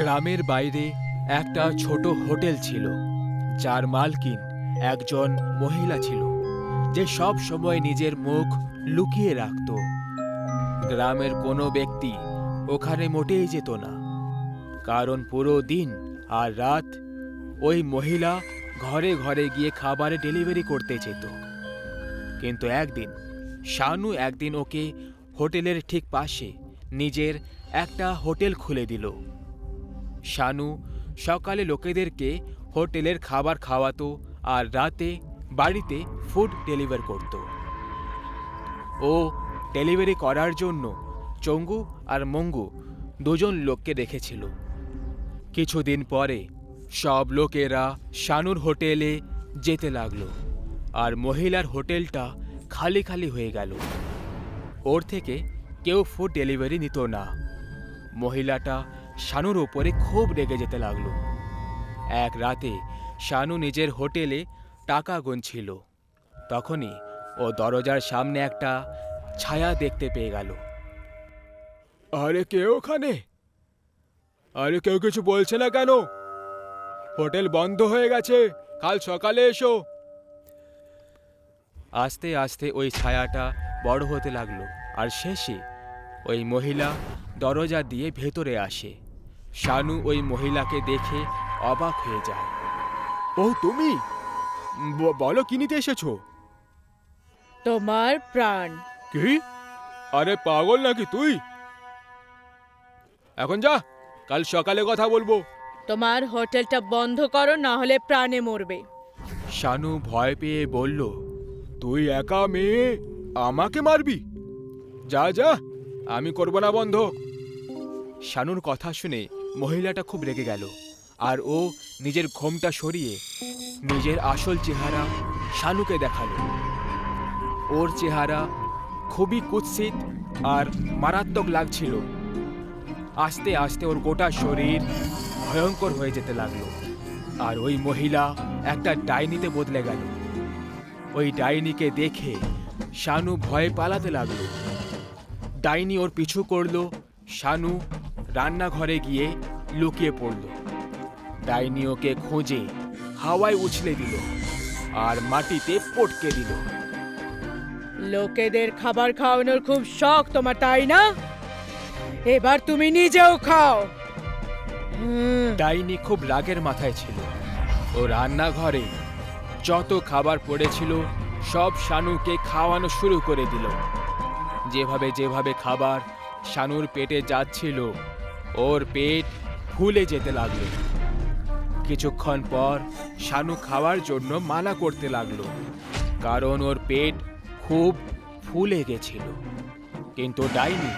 গ্রামের বাইরে একটা ছোট হোটেল ছিল, যার মালকিন একজন মহিলা ছিল, যে সব সময় নিজের মুখ লুকিয়ে রাখত। গ্রামের কোনো ব্যক্তি ওখানে মোটেই যেত না, কারণ পুরো দিন আর রাত ওই মহিলা ঘরে ঘরে গিয়ে খাবারে ডেলিভারি করতে যেত। কিন্তু একদিন, শানু একদিন ওকে হোটেলের ঠিক পাশে নিজের একটা হোটেল খুলে দিল। শানু সকালে লোকেদেরকে হোটেলের খাবার খাওয়াতো আর রাতে বাড়িতে ফুড ডেলিভার করত। ও ডেলিভারি করার জন্য চঙ্গু আর মঙ্গু দুজন লোককে রেখেছিল কিছুদিন পরে সব লোকেরা শানুর হোটেলে যেতে লাগল আর মহিলার হোটেলটা খালি খালি হয়ে গেল। ওর থেকে কেউ ফুড ডেলিভারি নিত না। মহিলাটা শানুর ওপরে খুব রেগে যেতে লাগল। এক রাতে শানু নিজের হোটেলে টাকা গুনছিল। তখনই ও দরজার সামনে একটা ছায়া দেখতে পেয়ে গেল। আরে কে ওখানে? আরে কেউ কিছু বলছে না কেন? হোটেল বন্ধ হয়ে গেছে কাল সকালে এসো। আস্তে আস্তে ওই ছায়াটা বড় হতে লাগল আর শেষে ওই মহিলা দরজা দিয়ে ভেতরে আসে। শানু ওই মহিলাকে দেখে অবাক হয়ে যায়। ও তুমি? ব- বলো কি নিতে এসেছ? তোমার প্রাণ। কি? আরে পাগল নাকি তুই? এখন যা কাল সকালে কথা বলব। তোমার হোটেলটা বন্ধ করো না হলে প্রাণে মরবে। শানু ভয় পেয়ে বলল তুই একা মেয়ে আমাকে মারবি? যা যা আমি করব না বন্ধ। শানুর কথা শুনে মহিলাটা খুব রেগে গেল, আর ও নিজের ঘোমটা সরিয়ে নিজের আসল চেহারা শানুকে দেখাল। ওর চেহারা খুবই কুৎসিত আর মারাত্মক লাগছিল। আস্তে আস্তে ওর গোটা শরীর ভয়ঙ্কর হয়ে যেতে লাগল, আর ওই মহিলা একটা ডাইনিতে বদলে গেল। ওই ডাইনিকে দেখে শানু ভয়ে পালাতে লাগল। ডাইনি ওর পিছু করল, শানু রান্নাঘরে গিয়ে লুকিয়ে পড়ল। ডাইনি ওকে খোঁজে হাওয়ায় উছলে দিল আর মাটিতে পটকে দিল। লোকেদের খাবার খাওয়ানোর খুব শখ তোমার তাই না? এবার তুমি নিজেও খাও। ডাইনি খুব রাগের মাথায় ছিল। ও রান্নাঘরে যত খাবার পড়েছিল সব শানুকে খাওয়ানো শুরু করে দিল। যেভাবে যেভাবে খাবার শানুর পেটে যাচ্ছিল ওর পেট ফুলে যেতে লাগল। কিছুক্ষণ পর শানু খাওয়ার জন্য মানা করতে লাগল, কারণ ওর পেট খুব ফুলে গেছিল। কিন্তু ডাইনি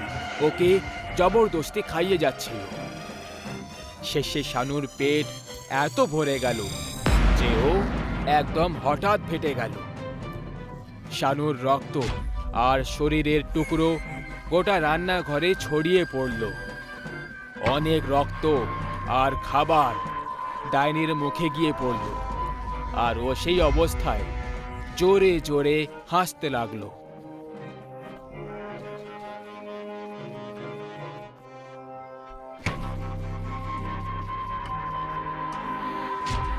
ওকে জবরদস্তি খাইয়ে যাচ্ছিল। শেষে শানুর পেট এত ভরে গেল যে ও একদম হঠাৎ ফেটে গেল। শানুর রক্ত আর শরীরের টুকরো গোটা রান্নাঘরে ছড়িয়ে পড়ল। অনেক রক্ত আর খাবার ডাইনির মুখে গিয়ে পড়ল, আর ও সেই অবস্থায় জোরে জোরে হাসতে লাগল।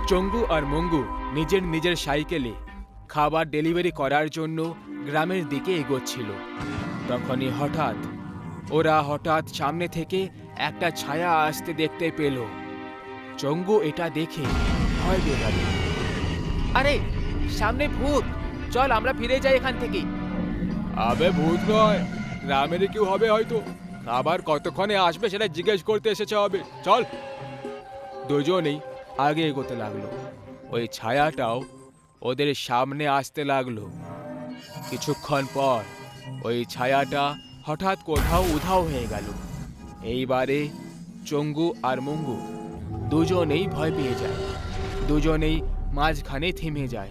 চঙ্গু আর মঙ্গু নিজের নিজের সাইকেলে খাবার ডেলিভারি করার জন্য গ্রামের দিকে এগোচ্ছিল। তখনই হঠাৎ ওরা হঠাৎ সামনে থেকে একটা ছায়া আসতে দেখতে পেল। চঙ্গু এটা দেখে ভয় গেল। আরে, সামনে ভূত! চল, আমরা ফিরে যাই এখান থেকে। আবে ভূত নয় গ্রামের কেউ হবে হয়তো। আবার কতক্ষণে আসবে সেটা জিজ্ঞেস করতে এসেছে হবে। চল। দুজনেই আগে এগোতে লাগল। ওই ছায়াটাও ওদের সামনে আসতে লাগল। কিছুক্ষণ পর ওই ছায়াটা হঠাৎ কোথাও উধাও হয়ে গেল। এইবারে চঙ্গু আর মঙ্গু দুজনেই ভয় পেয়ে যায়। দুজনেই মাঝখানে থেমে যায়।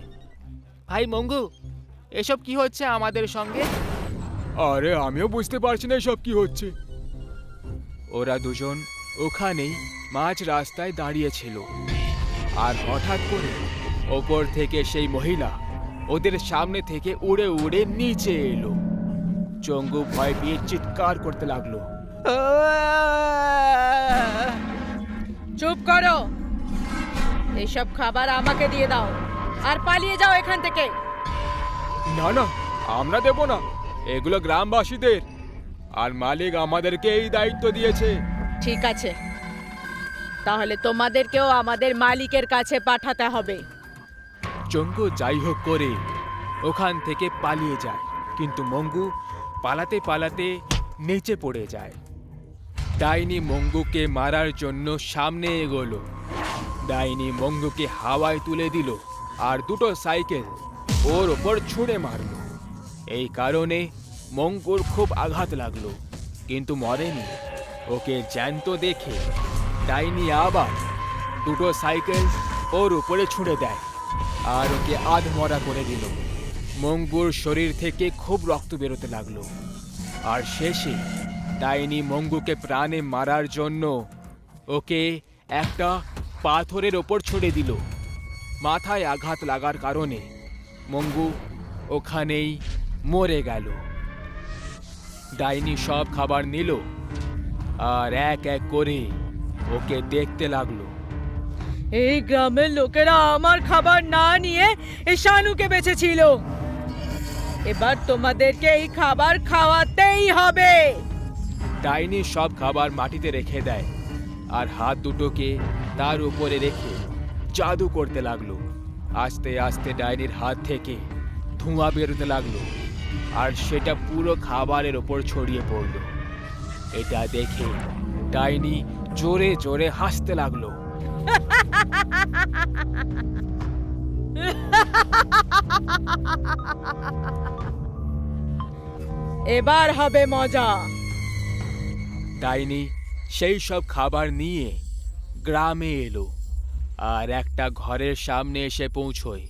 ভাই মঙ্গু এসব কি হচ্ছে আমাদের সঙ্গে? আরে আমিও বুঝতে পারছি না এসব কি হচ্ছে। ওরা দুজন ওখানেই মাঝ রাস্তায় দাঁড়িয়েছিল আর হঠাৎ করে ওপর থেকে সেই মহিলা ওদের সামনে থেকে উড়ে উড়ে নিচে এলো। চঙ্গু ভয় পেয়ে চিৎকার করতে লাগল। চুপ করো। এইসব খাবার আমাকে দিয়ে দাও। আর পালিয়ে যাও এখান থেকে। না না আমরা দেব না। এগুলো গ্রামবাসীদের। আর মালিক আমাদেরকে এই দায়িত্ব দিয়েছে। ঠিক আছে। তাহলে তোমাদেরকেও আমাদের মালিকের কাছে পাঠাতে হবে। চঙ্গু যাই হোক করে ওখান থেকে পালিয়ে যায়। কিন্তু মঙ্গু পালাতে পালাতে নিচে পড়ে যায়। ডাইনি মঙ্গুকে মারার জন্য সামনে এগোলো। ডাইনি মঙ্গুকে হাওয়ায় তুলে দিল আর দুটো সাইকেল ওর ওপর ছুঁড়ে মারলো। এই কারণে মঙ্গুর খুব আঘাত লাগল, কিন্তু মরেনি। ওকে জ্যান্ত দেখে ডাইনি আবার দুটো সাইকেল ওর উপরে ছুঁড়ে দেয় আর ওকে আধমরা করে দিল। মঙ্গুর শরীর থেকে খুব রক্ত বেরোতে লাগল। আর শেষে ডাইনি মঙ্গুকে প্রাণে মারার জন্য ওকে একটা পাথরের ওপর ছুড়ে দিল। মাথায় আঘাত লাগার কারণে মঙ্গু ওখানেই মরে গেল। ডাইনি সব খাবার নিল আর এক এক করে ওকে দেখতে লাগল। এই গ্রামের লোকেরা আমার খাবার না নিয়ে এই শানুকে বেঁচেছিল। এবার তোমাদেরকে এই খাবার খাওয়াতেই হবে। ডাইনি সব খাবার মাটিতে রেখে দেয় আর হাত দুটোকে তার উপরে রেখে জাদু করতে লাগল। আস্তে আস্তে ডাইনির হাত থেকে ধোঁয়া বেরোতে লাগল আর সেটা পুরো খাবারের ওপর ছড়িয়ে পড়ল। এটা দেখে ডাইনি জোরে জোরে হাসতে লাগল। এবার হবে মজা। ডাইনি সেই সব খাবার নিয়ে গ্রামে এলো আর একটা ঘরের সামনে এসে পৌঁছয়।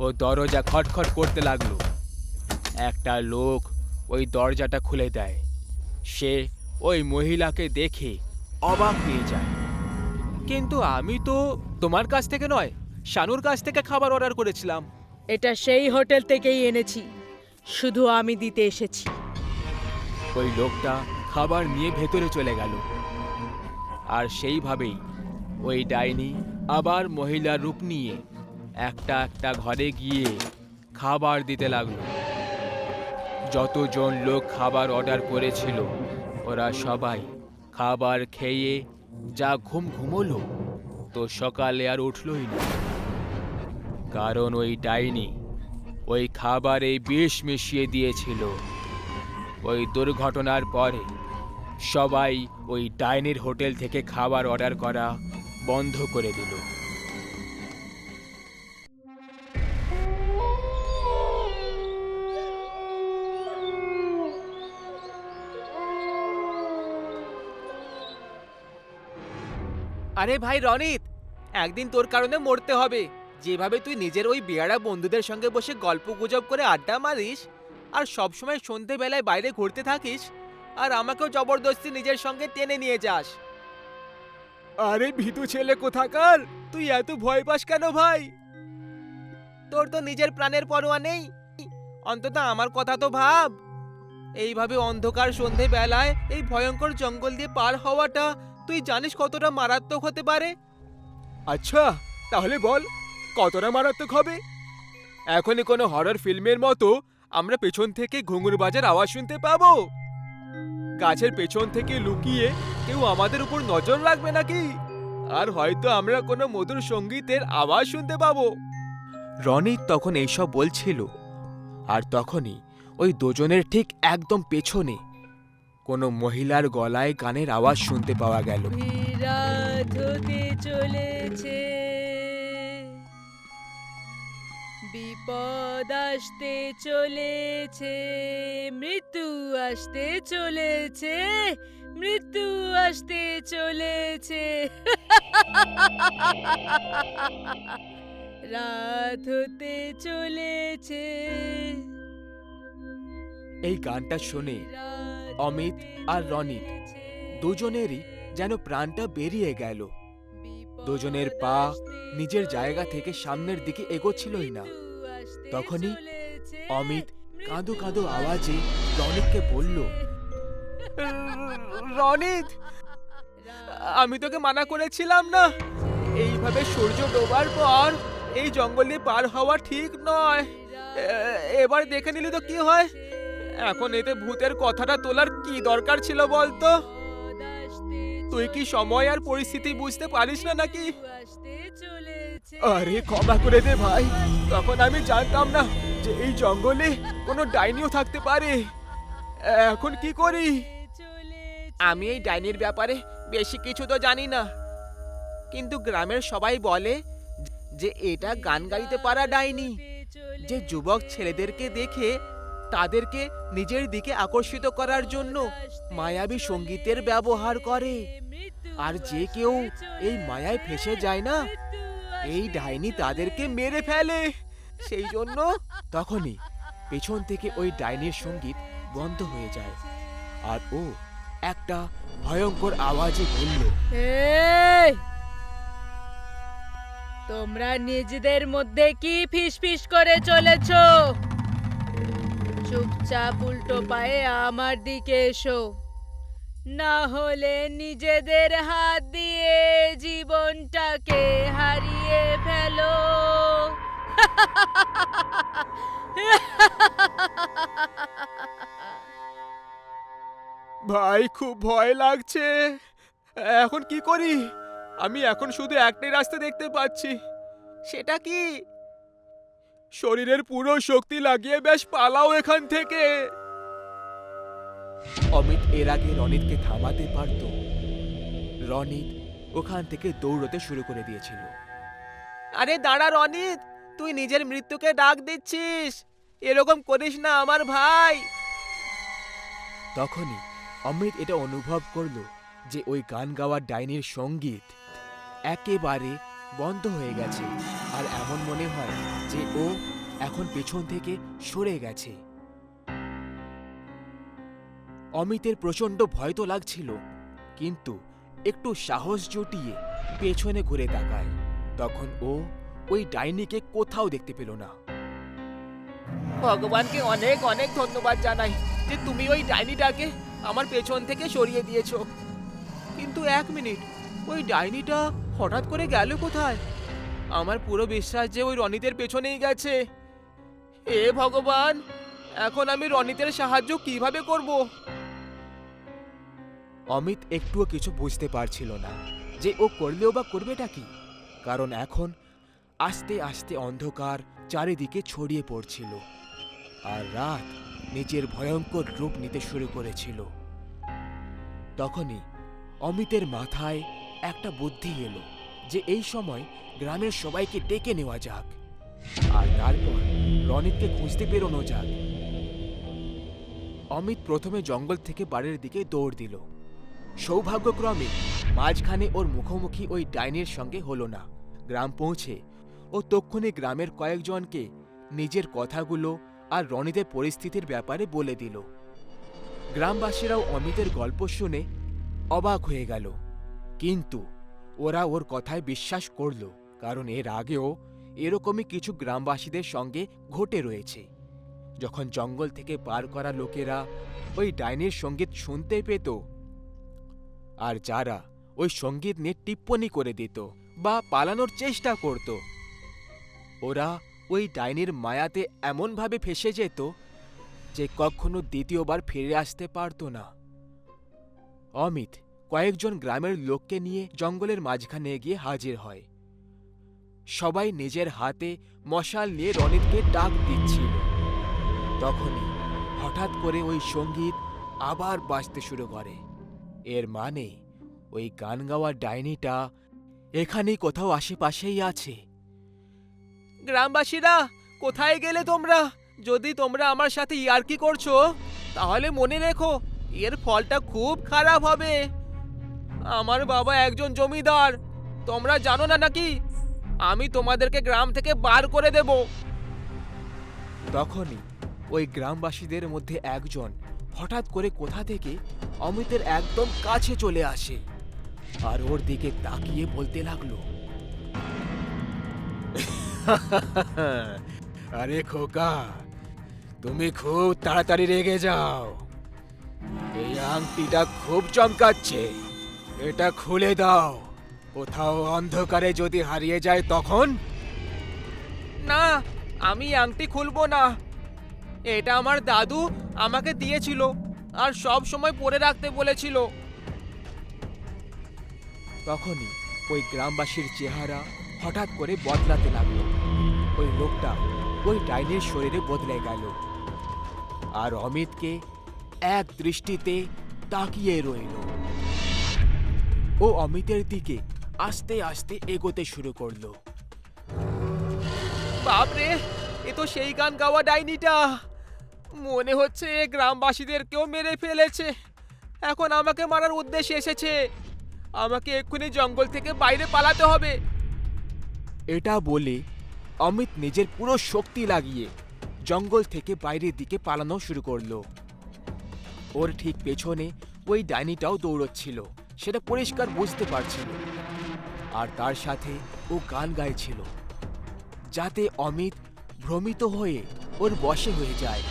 ও দরজা খটখট করতে লাগল। একটা লোক ওই দরজাটা খুলে দেয়। সে ওই মহিলাকে দেখে অবাক হয়ে যায়। কিন্তু আমি তো তোমার কাছ থেকে নয় শানুর কাছ থেকে খাবার অর্ডার করেছিলাম। এটা সেই হোটেল থেকেই এনেছি শুধু আমি দিতে এসেছি। ওই লোকটা খাবার নিয়ে ভেতরে চলে গেল। আর সেইভাবেই ওই ডাইনি আবার মহিলার রূপ নিয়ে একটা একটা ঘরে গিয়ে খাবার দিতে লাগল। যতজন লোক খাবার অর্ডার করেছিল, ওরা সবাই খাবার খেয়ে যা ঘুম ঘুমোলো, তো সকালে আর উঠলই না। কারণ ওই ডাইনি ওই খাবারে বিষ মিশিয়ে দিয়েছিল। ওই দুর্ঘটনার পরে সবাই ওই ডাইনির হোটেল থেকে খাবার অর্ডার করা বন্ধ করে দিল। আরে ভাই রনিত, একদিন তোর কারণে মরতে হবে। যেভাবে তুই নিজের ওই বেয়ারা বন্ধুদের সঙ্গে বসে গল্প গুজব করে আড্ডা মারিস, আর সবসময় সন্ধেবেলায় বাইরে ঘুরতে থাকিস আর আমাকেও জবরদস্তি নিজের সঙ্গে টেনে নিয়ে যাস। আরে ভীতু ছেলে কোথাকার? তুই এত ভয় পাস কেন ভাই? তোর তো নিজের প্রাণের পরোয়া নেই। অন্তত আমার কথা তো ভাব। এইভাবে অন্ধকার সন্ধে বেলায় এই ভয়ঙ্কর জঙ্গল দিয়ে পার হওয়াটা তুই জানিস কতটা মারাত্মক হতে পারে? আচ্ছা তাহলে বল, কতটা মারাত্মক হবে? এখনই কোনো হরর ফিল্মের মতো আমরা পেছন থেকে ঘুঙুর বাজার আওয়াজ শুনতে পাবো। গাছের পেছন থেকে লুকিয়ে কেউ আমাদের উপর নজর রাখবে নাকি? আর হয়তো আমরা কোনো মধুর সঙ্গীতের আওয়াজ শুনতে পাবো। রনি তখন এইসব বলছিল। আর তখনই ওই দুজনের ঠিক একদম পেছনে কোনো মহিলার গলায় গানের আওয়াজ শুনতে পাওয়া গেল। চলেছে। বিপদ আসতে চলেছে মৃত্যু আসতে চলেছে মৃত্যু আসতে চলেছে। রাত হতে চলেছে। এই গানটা শুনে অমিত আর রনিত দুজনেরই যেন প্রাণটা বেরিয়ে গেল। দুজনের পা নিজের জায়গা থেকে সামনের দিকে এগোচ্ছিলই না। তখনই অমিত কাঁদো কাঁদো আওয়াজে রনিতকে বলল রনিত আমি তোকে মানা করেছিলাম না? এইভাবে সূর্য ডোবার পর এই জঙ্গল দিয়ে পার হওয়া ঠিক নয়। এবার দেখে নিলি তো কি হয়? এখন এতে ভূতের কথাটা তোলার কি দরকার ছিল বলতো? তুই কি সময় আর পরিস্থিতি বুঝতে পারিস না নাকি? আরে, ক্ষমা করে দে ভাই। তখন আমি জানতাম না যে এই জঙ্গলে কোনো ডাইনিও থাকতে পারে। এখন কি করি? আমি এই ডাইনির ব্যাপারে বেশি কিছু তো জানি না। কিন্তু গ্রামের সবাই বলে যে এটা গান গাইতে পারা ডাইনি। যে যুবক ছেলেদেরকে দেখে তাদেরকে নিজের দিকে আকর্ষিত করার জন্য মায়াবী সঙ্গীতের ব্যবহার করে। আর যে কেউ এই মায়ায় ফেসে যায় না এই ডাইনি তাদেরকে মেরে ফেলে সেই জন্য তখনই পেছন থেকে ওই ডাইনির সংগীত বন্ধ হয়ে যায় আর ও একটা ভয়ঙ্কর আওয়াজে বলল! তোমরা নিজেদের মধ্যে কি ফিসফিস করে চলেছ চুপচাপ উল্টো পায়ে আমার দিকে এসো না হলে নিজেদের হাত দিয়ে জীবনটাকে হারিয়ে ফেলো। ভাই, খুব ভয় লাগছে। এখন কি করি? আমি এখন শুধু একটাই রাস্তা দেখতে পাচ্ছি। সেটা কি? শরীরের পুরো শক্তি লাগিয়ে বেশ পালাও এখান থেকে। অমিত এর আগে রনিতকে থামাতে পারত। রনিত ওখান থেকে দৌড়তে শুরু করে দিয়েছিল। আরে দাঁড়া রনিত তুই নিজের মৃত্যুকে ডাক দিচ্ছিস। এরকম করিস না আমার ভাই। তখনই অমিত এটা অনুভব করল যে ওই গান গাওয়ার ডাইনির সংগীত একেবারে বন্ধ হয়ে গেছে। আর এমন মনে হয় যে ও এখন পেছন থেকে সরে গেছে। অমিতের প্রচণ্ড ভয় তো লাগছিল, কিন্তু একটু সাহস জুটিয়ে পেছনে ঘুরে তাকায়। তখন ও ওই ডাইনিকে কোথাও দেখতে পেল না। ভগবানকে অনেক অনেক ধন্যবাদ জানাই যে তুমি ওই ডাইনিটাকে আমার পেছন থেকে সরিয়ে দিয়েছ। কিন্তু এক মিনিট, ওই ডাইনিটা হঠাৎ করে গেল কোথায়? আমার পুরো বিশ্বাস যে ওই রনিতের পেছনেই গেছে। এ ভগবান, এখন আমি রনিতের সাহায্য কীভাবে করব? অমিত একটুও কিছু বুঝতে পারছিল না যে ও করলেও বা করবেটা কি। কারণ এখন আস্তে আস্তে অন্ধকার চারিদিকে ছড়িয়ে পড়ছিল আর রাত নিজের ভয়ঙ্কর রূপ নিতে শুরু করেছিল। তখনই অমিতের মাথায় একটা বুদ্ধি এলো যে এই সময় গ্রামের সবাইকে ডেকে নেওয়া যাক। আর তারপর রনিতকে খুঁজতে বেরোনো যাক। অমিত প্রথমে জঙ্গল থেকে বাড়ির দিকে দৌড় দিল। সৌভাগ্যক্রমে, মাঝখানে ওর মুখোমুখি ওই ডাইনির সঙ্গে হলো না। গ্রাম পৌঁছে ও তক্ষণে গ্রামের কয়েকজনকে নিজের কথাগুলো আর রনিদের পরিস্থিতির ব্যাপারে বলে দিল। গ্রামবাসীরাও অমিতের গল্প শুনে অবাক হয়ে গেল। কিন্তু ওরা ওর কথায় বিশ্বাস করল, কারণ এর আগেও এরকমই কিছু গ্রামবাসীদের সঙ্গে ঘটে রয়েছে। যখন জঙ্গল থেকে পার করা লোকেরা ওই ডাইনির সংগীত শুনতে পেত আর যারা ওই সংগীত নিয়ে টিপ্পনি করে দিত বা পালানোর চেষ্টা করত, ওরা ওই ডাইনির মায়াতে এমনভাবে ফেসে যেত যে কখনো দ্বিতীয়বার ফিরে আসতে পারতো না। অমিত কয়েকজন গ্রামের লোককে নিয়ে জঙ্গলের মাঝখানে গিয়ে হাজির হয়। সবাই নিজের হাতে মশাল নিয়ে রনিতকে ডাক দিচ্ছিল। তখনই হঠাৎ করে ওই সংগীত আবার বাজতে শুরু করে। এর মানে ওই গান গাওয়া ডাইনিটা এখানেই কোথাও আশেপাশেই আছে। গ্রামবাসীরা, কোথায় গেলে তোমরা? যদি তোমরা আমার সাথে ইয়ার্কি করছ, তাহলে মনে রেখো, এর ফলটা খুব খারাপ হবে। আমার বাবা একজন জমিদার, তোমরা জানো না নাকি? আমি তোমাদেরকে গ্রাম থেকে বার করে দেব। তখনই ওই গ্রামবাসীদের মধ্যে একজন হঠাৎ করে কোথা থেকে অমিতের একদম কাছে চলে আসে আর ওর দিকে তাকিয়ে বলতে লাগল আরে খোকা তুমি খুব তাড়াতাড়ি রেগে যাও। এই আংটিটা খুব চমকাচ্ছে এটা খুলে দাও। কোথাও অন্ধকারে যদি হারিয়ে যায় তখন? না আমি আংটি খুলবো না। এটা আমার দাদু আমাকে দিয়েছিল আর সব সময় পরে রাখতে বলেছিল। তখনই ওই গ্রামবাসীর চেহারা হঠাৎ করে বদলাতে লাগল। ওই লোকটা ওই ডাইনির শরীরে বদলে গেল। আর অমিতকে এক দৃষ্টিতে তাকিয়ে রইল। ও অমিতের দিকে আস্তে আস্তে এগোতে শুরু করল। বাপরে এ তো সেই গান গাওয়া ডাইনিটা। মনে হচ্ছে এ গ্রামবাসীদেরকেও মেরে ফেলেছে। এখন আমাকে মারার উদ্দেশ্যে এসেছে। আমাকে এক্ষুনি জঙ্গল থেকে বাইরে পালাতে হবে। এটা বলে অমিত নিজের পুরো শক্তি লাগিয়ে জঙ্গল থেকে বাইরের দিকে পালানো শুরু করল। ওর ঠিক পেছনে ওই ডাইনিটাও দৌড়চ্ছিল, সেটা পরিষ্কার বুঝতে পারছিল। আর তার সাথে ও গান গাইছিল, যাতে অমিত ভ্রমিত হয়ে ওর বশে হয়ে যায়।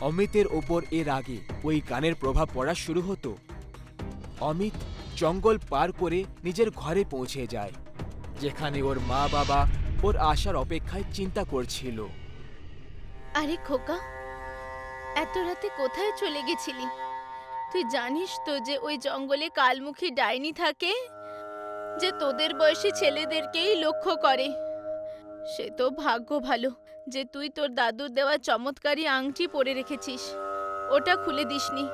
অমিতের ওপর এর আগে ওই গানের প্রভাব পড়া শুরু হতো। অমিত জঙ্গল পার করে নিজের ঘরে পৌঁছে যায়, যেখানে ওর মা বাবা ওর আসার অপেক্ষায় চিন্তা করছিল। আরে খোকা, এত রাতে কোথায় চলে গেছিলি? তুই জানিস তো যে ওই জঙ্গলে কালমুখী ডাইনি থাকে, যে তোদের বয়সী ছেলেদেরকেই লক্ষ্য করে। সে তো ভাগ্য ভালো। যে তুই তোর দাদুর দেওয়া চমৎকারী আংটি পরে রেখেছিস। ওটা খুলে দিসনি,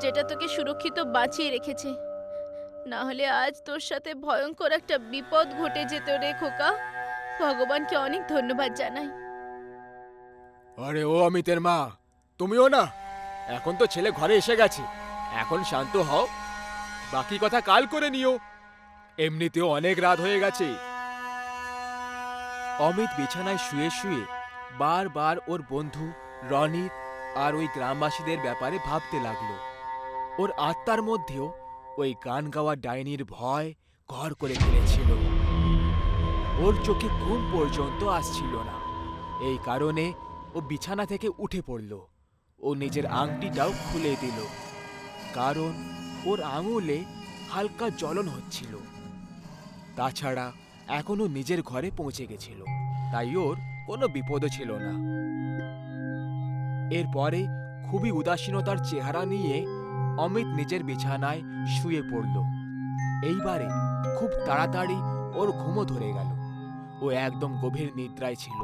যেটা তোকে সুরক্ষিত বাঁচিয়ে রেখেছে। না হলে আজ তোর সাথে ভয়ঙ্কর একটা বিপদ ঘটে যেত রে খোকা। ভগবানকে অনেক ধন্যবাদ জানাই। আরে ও অমিতের মা, তুমিও না? এখন তো ছেলে ঘরে এসে গেছে। এখন শান্ত হও। বাকি কথা কাল করে নিও। এমনিতেও অনেক রাত হয়ে গেছে। অমিত বিছানায় শুয়ে শুয়ে বারবার ওর বন্ধু রনিত আর ওই গ্রামবাসীদের ব্যাপারে ভাবতে লাগল। ওর আত্মার মধ্যেও ওই গান গাওয়া ডাইনির ভয় ঘর করে ফেলেছিল। ওর চোখে ঘুম পর্যন্ত আসছিল না। এই কারণে ও বিছানা থেকে উঠে পড়ল। ও নিজের আংটিটাও খুলে দিল। কারণ ওর আঙুলে হালকা জ্বলন হচ্ছিল। তাছাড়া এখনও নিজের ঘরে পৌঁছে গেছিল। তাই ওর কোনো বিপদও ছিল না। এরপরে খুবই উদাসীনতার চেহারা নিয়ে অমিত নিজের বিছানায় শুয়ে পড়ল। এইবারে খুব তাড়াতাড়ি ওর ঘুমও ধরে গেল। ও একদম গভীর নিদ্রায় ছিল।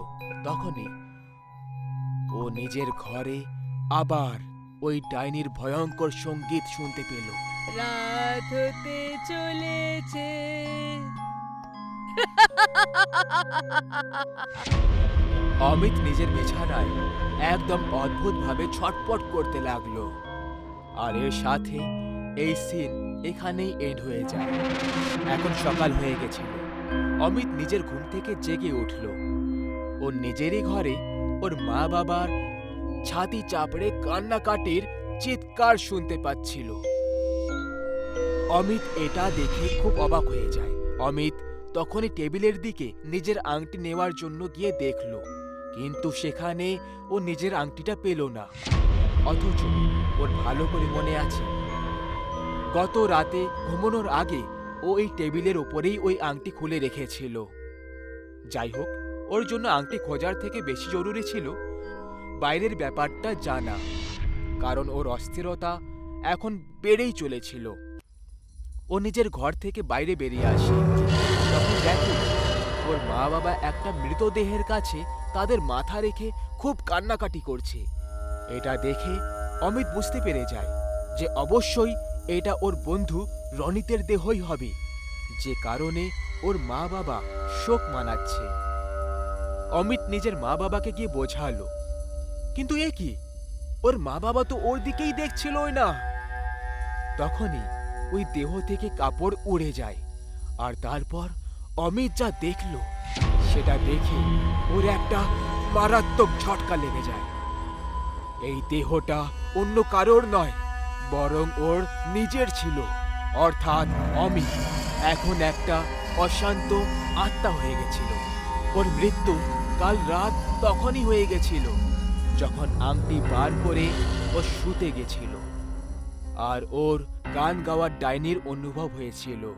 তখনই ও নিজের ঘরে আবার ওই ডাইনির ভয়ঙ্কর সংগীত শুনতে পেল। রাত হতে চলেছে। অমিত নিজের বিছানায় একদম অদ্ভুতভাবে ছটপট করতে লাগল। আর এর সাথে এই সিন এখানেই এন্ড হয়ে যায়। এখন সকাল হয়ে গেছিল। অমিত নিজের ঘুম থেকে জেগে উঠল। ওর নিজেরই ঘরে ওর মা বাবার ছাতি চাপড়ে কান্নাকাটির চিৎকার শুনতে পাচ্ছিল। অমিত এটা দেখে খুব অবাক হয়ে যায়। অমিত তখনই টেবিলের দিকে নিজের আংটি নেওয়ার জন্য গিয়ে দেখল। কিন্তু সেখানে ও নিজের আংটিটা পেল না। অথচ ওর ভালো করে মনে আছে। গত রাতে ঘুমানোর আগে ও এই টেবিলের ওপরেই ওই আংটি খুলে রেখেছিল। যাই হোক, ওর জন্য আংটি খোঁজার থেকে বেশি জরুরি ছিল। বাইরের ব্যাপারটা জানা, কারণ ওর অস্থিরতা এখন বেড়েই চলেছিল। ও নিজের ঘর থেকে বাইরে বেরিয়ে আসে। তখন দেখে ওর মা বাবা একটা মৃতদেহের কাছে তাদের মাথা রেখে খুব কান্নাকাটি করছে, এটা দেখে অমিত বুঝতে পেরে যায় যে অবশ্যই এটা ওর বন্ধু রনিতের দেহই হবে, যে কারণে ওর মা বাবা শোক মানাচ্ছে। অমিত নিজের মা বাবাকে গিয়ে বোঝালো, কিন্তু এ কি? ওর মা বাবা তো ওর দিকেই দেখছিলই না। তখনই ওই দেহ থেকে কাপড় উড়ে যায়, আর তারপর অমিত যা দেখল, সেটা দেখে ওর একটা মারাত্মক ঝটকা লেগে যায়। এই দেহটা অন্য কারোর নয়, বরং ওর নিজের ছিল, অর্থাৎ অমিত। এখন একটা অশান্ত আত্মা হয়ে গেছিল। ওর মৃত্যু কাল রাত তখনই হয়ে গেছিল, যখন আংটি বার করে ও শুতে গেছিল। আর ওর গান গাওয়ার ডাইনির অনুভব হয়েছিল।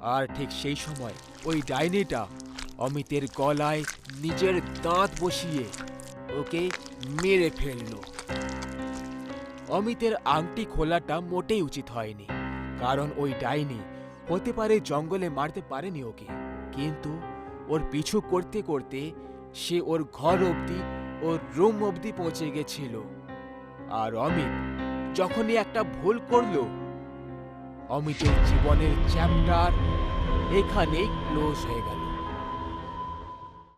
আর ঠিক সেই সময় ওই ডাইনিটা অমিতের গলায় নিজের দাঁত বসিয়ে ওকে মেরে ফেলল। অমিতের আংটি খোলাটা মোটেই উচিত হয়নি, কারণ ওই ডাইনি হতে পারে জঙ্গলে মারতে পারেনি ওকে, কিন্তু ওর পিছু করতে করতে সে ওর ঘর অবধি, ওর রুম অবধি পৌঁছে গেছিল। আর অমিত যখনই একটা ভুল করল অমিতের জীবনের চ্যাপ্টার এখানেই ক্লোজ হয়ে গেল।